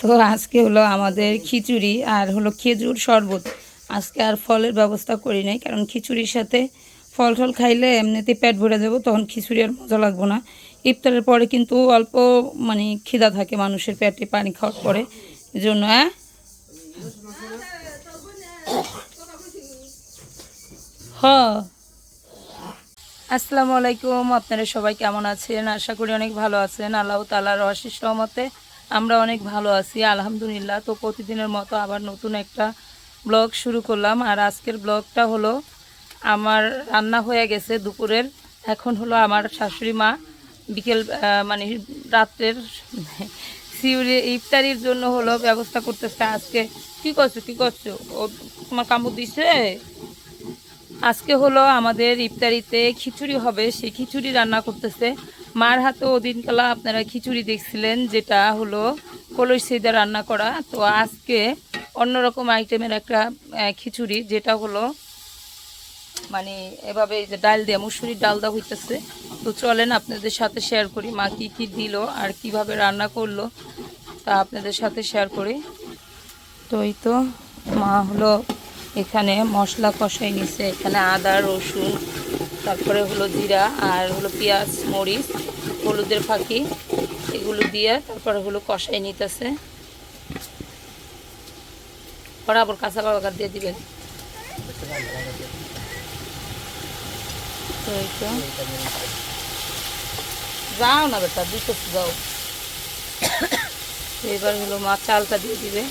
তো আজকে হলো আমাদের খিচুড়ি আর হলো খেজুর শরবত। আজকে আর ফলের ব্যবস্থা করি নাই, কারণ খিচুড়ির সাথে ফল টল খাইলে এমনিতে পেট ভরে যাব, তখন খিচুড়ি আর মজা লাগবো না। ইফতারের পরে কিন্তু অল্প মানে খিদা থাকে মানুষের পেটে পানি খাওয়ার পরে। জন্য হ্যাঁ হ। আসসালামু আলাইকুম, আপনারা সবাই কেমন আছেন? আশা করি অনেক ভালো আছেন। আল্লাহ তালার আশিস রহমতে আমরা অনেক ভালো আছি, আলহামদুলিল্লাহ। তো প্রতিদিনের মতো আবার নতুন একটা ব্লগ শুরু করলাম। আর আজকের ব্লগটা হলো, আমার রান্না হয়ে গেছে দুপুরের। এখন হলো আমার শাশুড়ি মা বিকেল মানে রাত্রের সিউরি ইফতারির জন্য হলো ব্যবস্থা করতেছে। আজকে কি করছ কি করছ? ও তোমার কামড় দিছে? আজকে হলো আমাদের ইফতারিতে খিচুড়ি হবে, সেই খিচুড়ি রান্না করতেছে। মার হাতে ওদিনকালা আপনারা খিচুড়ি দেখছিলেন, যেটা হলো কলই সেদা রান্না করা। তো আজকে অন্যরকম আইটেমের একটা খিচুড়ি, যেটা হলো মানে এভাবে যে ডাল দিয়ে, মুসুরির ডাল দেওয়া হইতেছে। তো চলেন আপনাদের সাথে শেয়ার করি মা কী কী দিল আর কীভাবে রান্না করল, তা আপনাদের সাথে শেয়ার করি। তো এই তো মা হলো এখানে মশলা কষাই নিছে, এখানে আদা, রসুন তারপরে হলো জিরা আর হলো পেঁয়াজ, মরিচ, হলুদের ফাঁকি এগুলো দিয়ে তারপরে হলো কষাই নিতেছে। বরাবর কাঁচা বাগার দিয়ে দিবেন যাও না বেটা দুটো যাও। এবার হলো মা চালটা দিয়ে দিবে।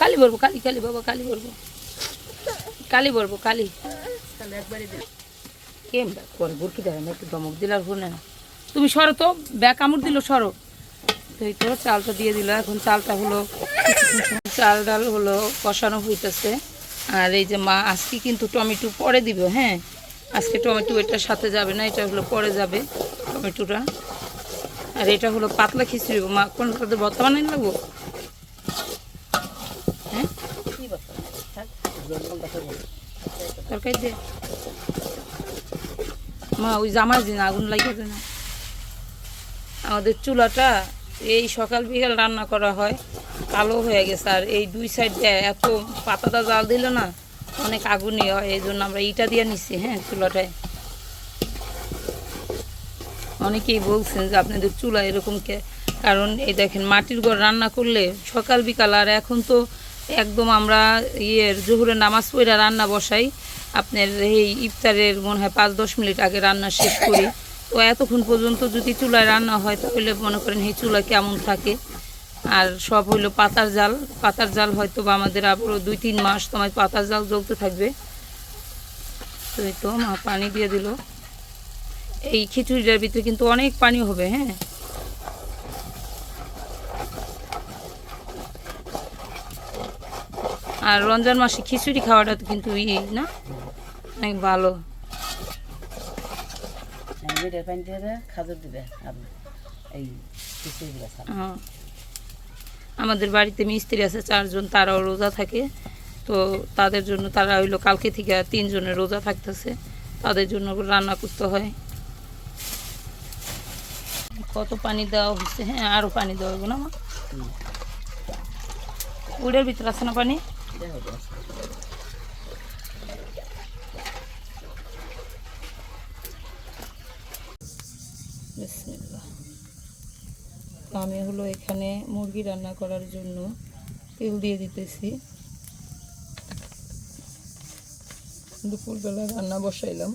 কালি বলব কালি কালি বাবা, কালি বলব কালি বলব কালি। তাহলে একবারে দে কেম করে বুরকি দেয়? না একটু দমক দিলার শুনে না তুমি সরো তো ব্যাক কামড় দিল সরো। তো এই তো চালটা দিয়ে দিল। এখন চালটা হলো চাল ডাল হলো কষানো হইতেছে। আর এই যে মা আজকে কিন্তু টমেটো পরে দিব হ্যাঁ? আজকে টমেটো এটার সাথে যাবে না এটা হলো পরে যাবে টমেটোটা। আর এটা হলো পাতলা খিচুড়ি মা কোনটাতে বর্তমানে লাগবো? হ্যাঁ? তরকারি দে মা, ওই জামাই দিন আগুন লাগিয়ে না। আমাদের চুলাটা এই সকাল বিকাল রান্না করা হয়, কালো হয়ে গেছে। আর এই দুই সাইড দিয়ে এত পাতাটা জাল দিল না, অনেক আগুনই হয়। এই জন্য আমরা ইটা দিয়ে নিচ্ছি হ্যাঁ চুলাটায়। অনেকেই বলছেন যে আপনাদের চুলা এরকম কারণ এই দেখেন, মাটির ঘর রান্না করলে সকাল বিকাল আর এখন তো একদম আমরা ইয়ের জোহরের নামাজ পড়ে রান্না বসাই। আপনার এই ইফতারের মনে হয় পাঁচ, দশ মিনিট আগে রান্না শেষ করি। তো এতক্ষণ পর্যন্ত যদি চুলায় রান্না হয়, তাহলে মনে করেন এই চুলা কেমন থাকে। আর সব হইল পাতার জাল। পাতার জাল হয়তো বা আমাদের আবারও দুই, তিন মাস তোমার পাতার জাল জ্বলতে থাকবে। তো মা পানি দিয়ে দিল। এই খিচুড়িটার ভিতরে কিন্তু অনেক পানি হবে হ্যাঁ? আর রমজান মাসে খিচুড়ি খাওয়াটা তো কিন্তু ই না? অনেক ভালো। আমাদের বাড়িতে মিস্ত্রি আছে চারজন তারাও রোজা থাকে। তো তাদের জন্য তারা হইল কালকে থেকে তিনজনের রোজা থাকতেছে। তাদের জন্য রান্না করতে হয়। কত পানি দেওয়া হচ্ছে হ্যাঁ আরও পানি দেওয়া হবে না মা? উড়ের ভিতরে আছে না পানি? আমি হলো এখানে মুরগি রান্না করার জন্য তেল দিয়ে দিতেছি। দুপুরবেলা রান্না বসাইলাম।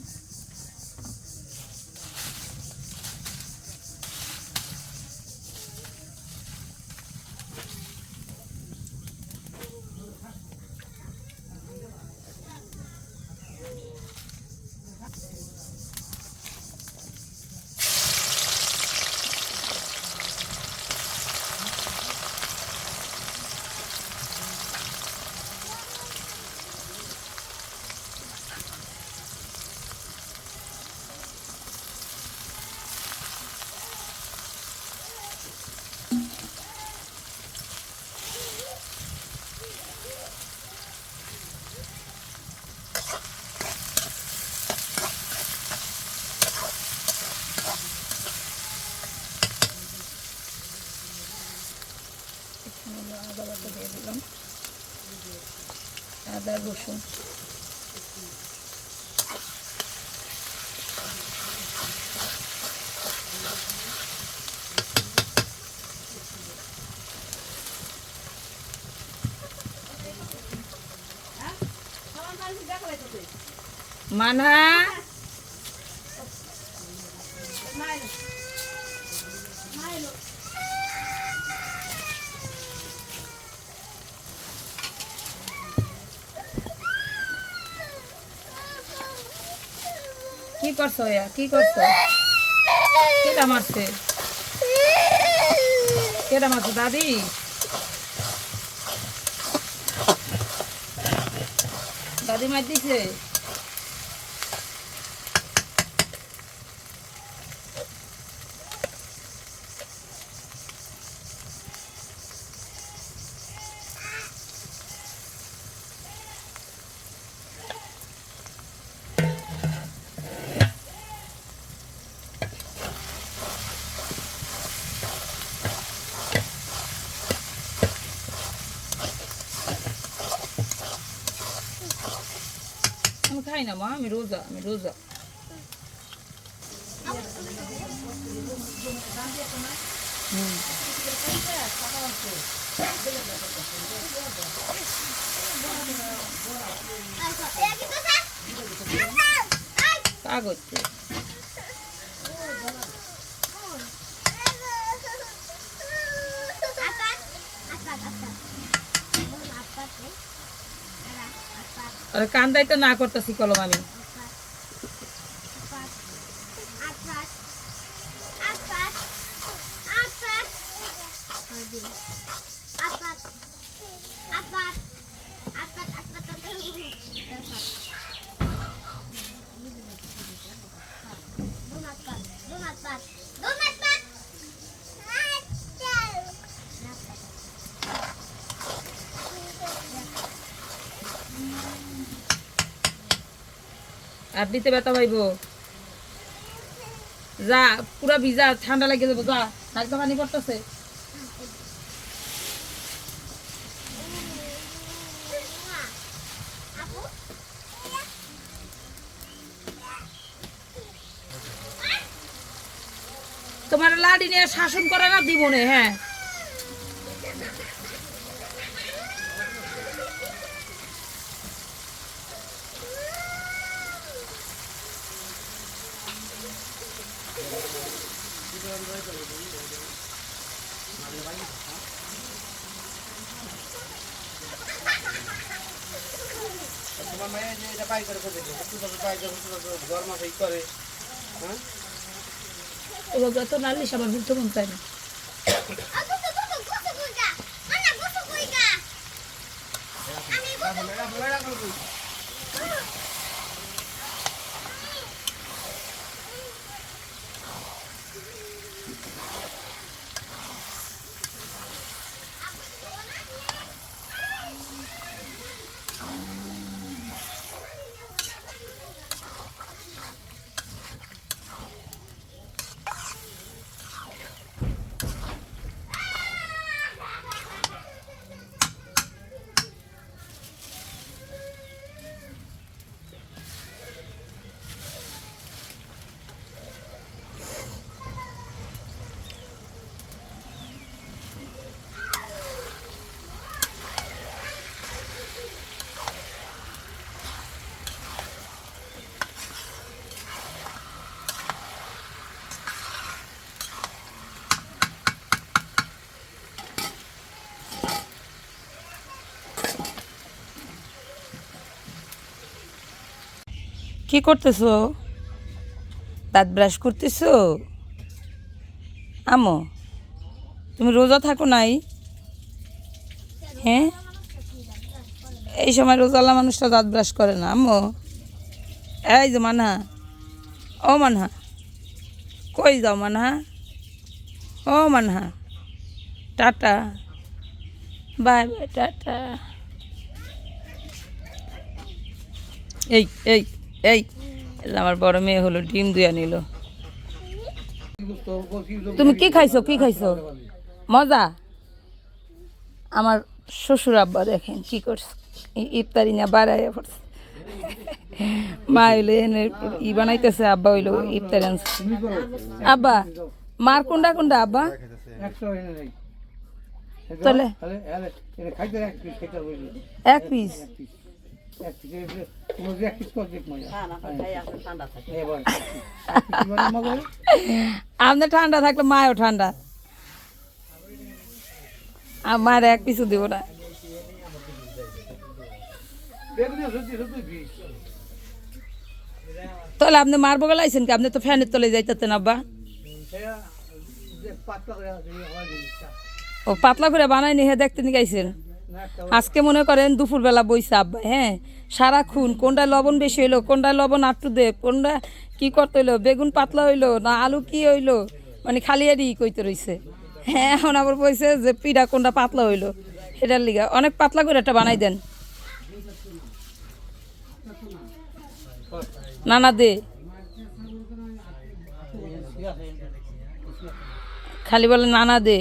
বাটা দিয়ে দিলাম। আদা রসুন। মানা কি করছ ইয়া কি করছ? কেটা মারছে? কেটা মারছে দাদি? দাদি মার দিছে? আমি খাই না মা আমি রোজা আমি রোজা হুম। কাগজ কান্দাই তো না করতেছি কলম আমি। দিতে ব্যথা পাইব। যা, পুরা ভিজা, ঠান্ডা লাগে যাব, যা, নাক তো পানি পড়তেছে। তোমার লাডি নিয়ে শাসন করে না দিবনে হ্যাঁ। তোমার মায়ের যে এটা পাই করে করে দেখো তুই তো পাই করে গরম সেই করে হ্যাঁ এবার যত নালিশ আমার বুঝতে মন চায় না রাখো কি করতেছো? দাঁত ব্রাশ করতেছো? আমো তুমি রোজা থাকো নাই? হ্যাঁ? এই সময় রোজালা মানুষটা দাঁত ব্রাশ করে না, আম্মু। এই যে মানহা, ও মানহা, কই যাও মানহা? ও Manha, tata. Bye bye, tata. এই এই। এই আমার বড় মেয়ে হলো ডিম দুয়া নিল। তুমি কি খাইছো কি খাইছো? মজা? আমার শ্বশুর আব্বা দেখেন কি করছে। ইফতারি না বাড়াইয়া পড়ছে। মা হইল এনে ই বানাইতেছে আব্বা হইল ইফতারি আনছে। আব্বা মার কোনটা কোনটা আব্বা? তাহলে? এক পিস মজা। খান আপনার ঠান্ডা থাকলে মায়ও ঠান্ডা। আমার এক পিছু দিব না। তাহলে আপনি মারবো গেলাইছেন কি? আপনি তো ফ্যানের তলে যাইতেন আব্বা। সেটা যে পাতলা করে আছে এই হয় জিনিসটা। ও পাতলা করে বানাই নিয়ে দেখতে নিয়ে গাইছেন আজকে মনে করেন দুপুরবেলা বইছে, আব্বা হ্যাঁ সারাক্ষণ কোনটা লবণ বেশি হইল কোনটা লবণ আটটু দে কোনটা কি করতে হইল, বেগুন পাতলা হইল না আলু কি হইল? মানে খালি এরই কইতে রইছে। হ্যাঁ এখন আবার বলছে যে পিঠা কোনটা পাতলা হইল, সেটার লিগা। অনেক পাতলা করে একটা বানাই দেন। না না দে। খালি বলে, নানা দে।